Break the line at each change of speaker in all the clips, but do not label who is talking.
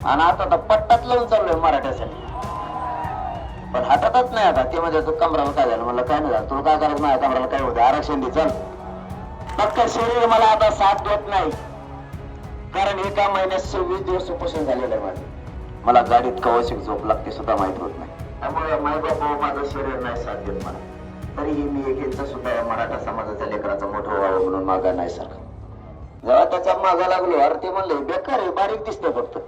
आणि आता तर पट्टात लावून चाललोय मराठ्यासाठी. पण हातातच नाही आता. ते म्हणजे कमराला काय झालं? म्हणलं काय नाही झालं. तुला काय करायचं नाही कमराला काय होतं आरक्षण दे चल. फक्त शरीर मला आता साथ देत नाही. कारण एका महिन्यात सव्वीस दिवस उपोषण झालेलं आहे माझं. मला गाडीत कवशिक झोप लागते सुद्धा माहीत होत नाही. त्यामुळे माय हो, माझं शरीर नाही साथ देत मला. तरीही मी एक इंच सुद्धा या मराठा समाजाच्या लेकराचा मोठं व्हावं म्हणून मागा नाही सारखं जेव्हा त्याच्या मागा लागलो अरे ते म्हणलं बेकार आहे बारीक दिसतं फक्त.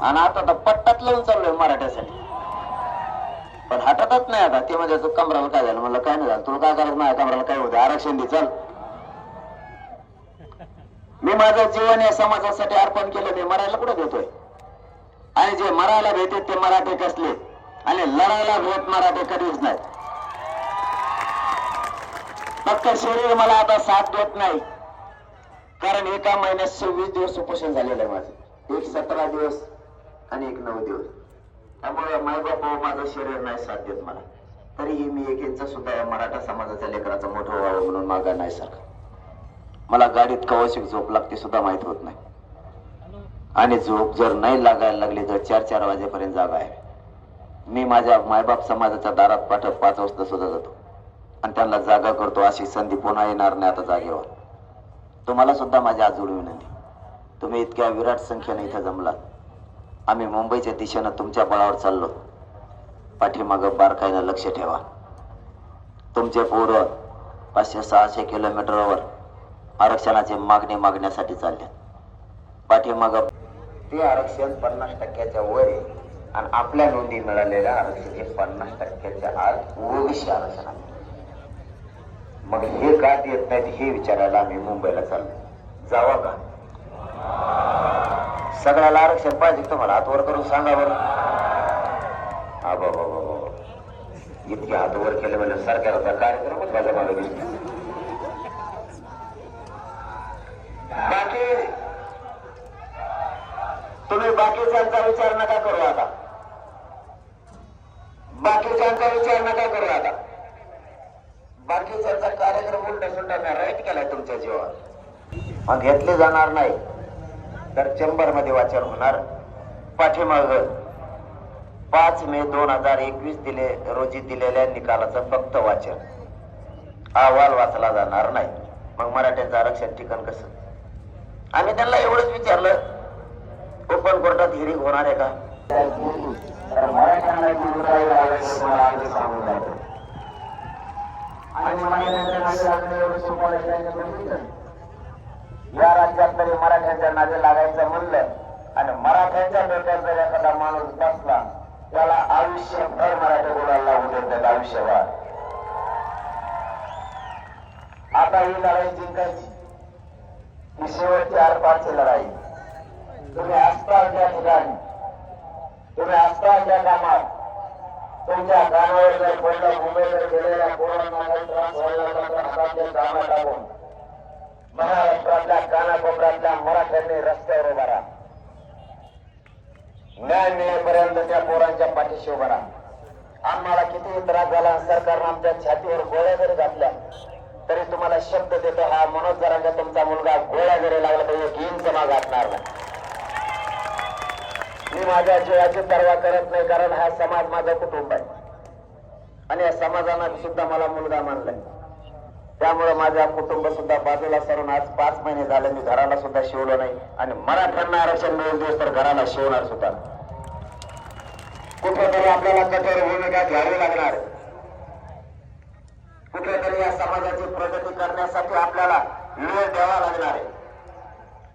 आणि आता तर पट्टात लावून चाललोय मराठ्यासाठी. पण हटतच नाही आता. ते म्हणजे कमराला काय झालं? म्हणलं काय नाही झालं? तुला काय करायचं? नाही कमराला काय होतं आरक्षण दे चल. मी माझं जीवन या समाजासाठी अर्पण केलं मी मरायला कुठं देतोय आणि जे मरायला भेटत ते मराठे कसले? आणि लढायला भेट मराठे कधीच नाही. फक्त शरीर मला आता साथ देत नाही. कारण एका महिन्यात सव्वीस दिवस उपोषण झालेलं आहे माझं. एक सतरा दिवस आणि एक नऊ दिवस. त्यामुळे मायबाप हो, माझं शरीर नाही साथ देत मला. तरीही मी एक इंच सुद्धा या मराठा समाजाच्या लेकराचा मोठं व्हावं म्हणून मागा नाही सारखं मला गाडीत कवशिक झोप लागते सुद्धा माहीत होत नाही. आणि झोप जर नाही लागायला लागली तर चार चार वाजेपर्यंत जागा आहे. मी माझ्या मायबाप समाजाच्या दारात पाठ पाच वाजता सुद्धा जातो. आणि त्यांना जागा करतो अशी संधी पुन्हा येणार नाही आता जागेवर. तुम्हाला सुद्धा माझी आजोड विनंती तुम्ही इतक्या विराट संख्येने इथं जमलात. आम्ही मुंबईच्या दिशेनं तुमच्या बळावर चाललो. पाठीमागं बारकाईनं लक्ष ठेवा. तुमचे पोरं पाचशे सहाशे किलोमीटरवर आरक्षणाची मागणी मागण्यासाठी चालले. पाठीमाग ते आरक्षण पन्नास टक्क्याच्या वर आहे आणि आपल्या नोंदी मिळालेल्या आरक्षण हे पन्नास टक्क्याच्या आत ओबीसी आरक्षण आहे. मग हे का देत नाहीत हे विचारायला आम्ही मुंबईला चाललो. जावा का? सगळ्याला आरक्षण पाहिजे तुम्हाला. हातवर करून सांगा बरं. हा बाबा बाबा इतके हातवर केले म्हणजे सरकारचा कार्यक्रमच माझ्या मागे दिसतो बाकी? तुम्ही बाकीच्यांचा विचार नका करू आता. बाकीच्यांचा विचार नका करू आता. बाकीच्यांचा कार्यक्रम उलटा सुलटा राईट केलाय तुमच्या जीवावर. मग घेतले जाणार नाही. तर चेंबरमध्ये वाचन होणार. पाठीमाग पाच मे दोन हजार एकवीस दिले रोजी दिलेल्या निकालाचं फक्त वाचन. अहवाल वाचला जाणार नाही. मग मराठ्यांचं आरक्षण ठिकाण कसं? आम्ही त्यांना एवढंच विचारलं ओपन कोर्टात हिरिंग होणार आहे का? आणि या राज्यात तरी मराठ्यांच्या नावे लागायचं म्हणलं आणि मराठ्यांच्या डोक्यात जर एखादा माणूस बसला त्याला आयुष्यभर मराठी बोलायला लागू देतात आयुष्यभर. आता ही लढाई जिंकायची. ही शेवटची आर आरपारची लढाई. तुम्ही असताल त्या ठिकाणी तुम्ही असताल त्या कामात तुमच्या कानावर जर कोणत्या मुंबईकडे गेलेल्या कोरोना त्रास व्हायला लागला तर हातातले टाकून. महाराष्ट्रातल्या कानाकोपऱ्यातल्या मराठ्यांनी रस्त्यावर उभा राहा. न्याय मिळेपर्यंत त्या पोरांच्या पाठीशी उभा राहा. आम्हाला किती त्रास झाला सरकारनं आमच्या छातीवर गोळ्या जरी घातल्या तरी तुम्हाला शब्द देतो हा मनोज जरांचा तुमचा मुलगा गोळ्या जरी लागला तरी एक इंच माग असणार नाही. मी माझ्या जीवाची पर्वा करत नाही कारण हा समाज माझा कुटुंब आहे. आणि या समाजानं सुद्धा मला मुलगा मानलाय. त्यामुळे माझा कुटुंब सुद्धा बाजूला सरून आज पाच महिने झाले मी घराला सुद्धा शिवलो नाही. आणि मराठ्यांना आरक्षण मिळून दिवस तर घराला शिवणार सुद्धा. कुठेतरी आपल्याला कठोर भूमिका घ्यावी लागणार. कुठेतरी या समाजाची प्रगती करण्यासाठी आपल्याला वेळ द्यावा लागणार. आहे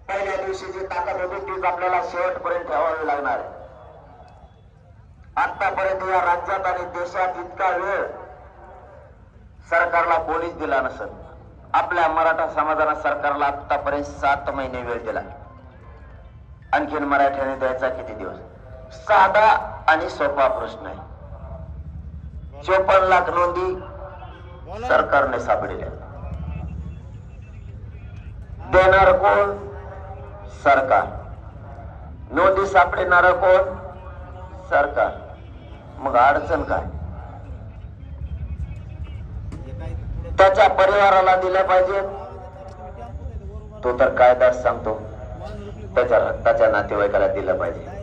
पहिल्या दिवशी जी ताकद होती तीच आपल्याला शेवटपर्यंत ठेवावी लागणार. आहे आतापर्यंत या राज्यात आणि देशात इतका वेळ सरकारला कोणीच दिला नसत आपल्या मराठा समाजाला सरकारला आतापर्यंत सात महिने वेळ दिला. आणखीन मराठ्याने द्यायचा किती दिवस? साधा आणि सोपा प्रश्न आहे. चोपन्न लाख नोंदी सरकारने सापडल्या. देणार कोण? सरकार. नोंदी सापडणार कोण? सरकार. मग अडचण काय? त्याच्या परिवाराला दिल्या पाहिजे तो तर कायदा सांगतो. त्याच्या रक्ताच्या नातेवाईकाला दिलं पाहिजे.